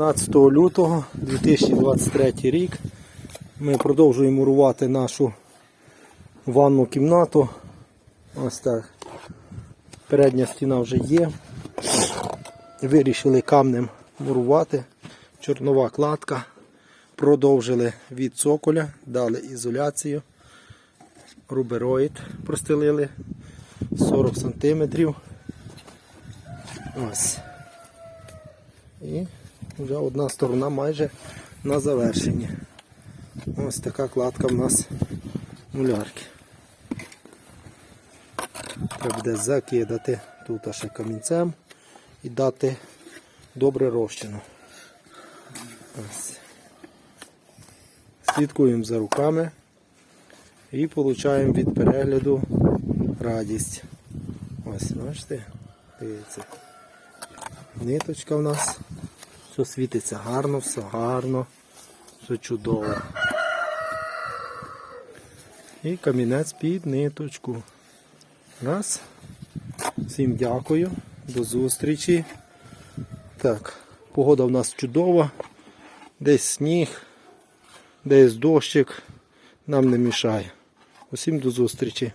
15 лютого 2023 рік ми продовжуємо мурувати нашу ванну кімнату. Ось так. Передня стіна вже є. Вирішили камнем мурувати. Чорнова кладка. Продовжили від цоколя, дали ізоляцію. Рубероїд простелили 40 см. Ось. І вже одна сторона майже на завершенні. Ось така кладка в нас мулярки. Треба буде закидати тут ще камінцем і дати добре розчину. Слідкуємо за руками і отримуємо від перегляду радість. Ось, бачите, дивіться. Ниточка в нас. Все світиться гарно, все гарно, все чудово. І камінець під ниточку. Раз. Всім дякую. До зустрічі. Так, погода в нас чудова. Десь сніг, десь дощик. Нам не мішає. Усім до зустрічі.